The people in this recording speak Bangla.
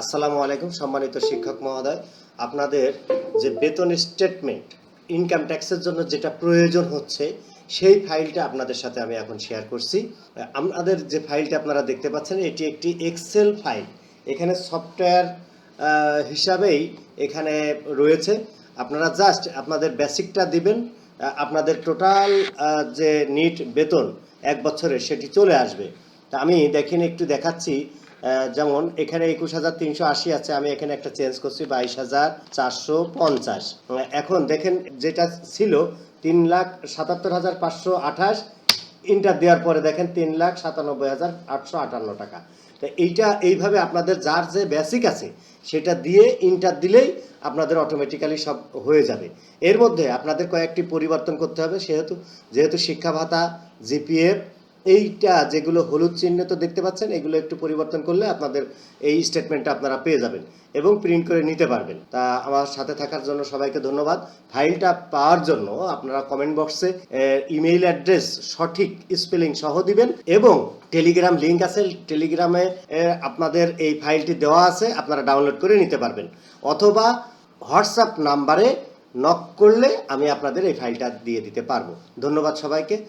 আসসালামু আলাইকুম, সম্মানিত শিক্ষক মহোদয়। আপনাদের যে বেতন স্টেটমেন্ট ইনকাম ট্যাক্সের জন্য যেটা প্রয়োজন হচ্ছে, সেই ফাইলটা আপনাদের সাথে আমি এখন শেয়ার করছি। আমাদের যে ফাইলটা আপনারা দেখতে পাচ্ছেন, এটি একটি এক্সেল ফাইল এখানে সফটওয়্যার হিসাবেই এখানে রয়েছে। আপনারা জাস্ট আপনাদের বেসিকটা দিবেন আপনাদের টোটাল যে নিট বেতন এক বছরের, সেটি চলে আসবে। তা আমি দেখেন, একটু দেখাচ্ছি। যেমন এখানে একুশ হাজার তিনশো আশি আছে, আমি এখানে একটা চেঞ্জ করছি, বাইশ হাজার চারশো পঞ্চাশ। এখন দেখেন যেটা ছিল তিন লাখ সাতাত্তর হাজার পাঁচশো আঠাশ ইন্টার দেওয়ার পরে দেখেন তিন লাখ সাতানব্বই হাজার আটশো আটান্ন টাকা। তো এইটা এইভাবে আপনাদের যার যে বেসিক আছে, সেটা দিয়ে ইন্টার দিলেই আপনাদের অটোমেটিক্যালি সব হয়ে যাবে। এর মধ্যে আপনাদের কয়েকটি পরিবর্তন করতে হবে, সেহেতু, যেহেতু শিক্ষা ভাতা জিপিএফ এইটা যেগুলো হলুদ চিহ্নিত দেখতে পাচ্ছেন, এগুলো একটু পরিবর্তন করলে আপনাদের এই স্টেটমেন্টটা আপনারা পেয়ে যাবেন এবং প্রিন্ট করে নিতে পারবেন। তা আমার সাথে থাকার জন্য সবাইকে ধন্যবাদ। ফাইলটা পাওয়ার জন্য আপনারা কমেন্ট বক্সে ইমেইল অ্যাড্রেস সঠিক স্পেলিং সহ দিবেন এবং টেলিগ্রাম লিংক আছে টেলিগ্রামে আপনাদের এই ফাইলটি দেওয়া আছে, আপনারা ডাউনলোড করে নিতে পারবেন। অথবা হোয়াটসঅ্যাপ নাম্বারে নক করলে আমি আপনাদের এই ফাইলটা দিয়ে দিতে পারব। ধন্যবাদ সবাইকে।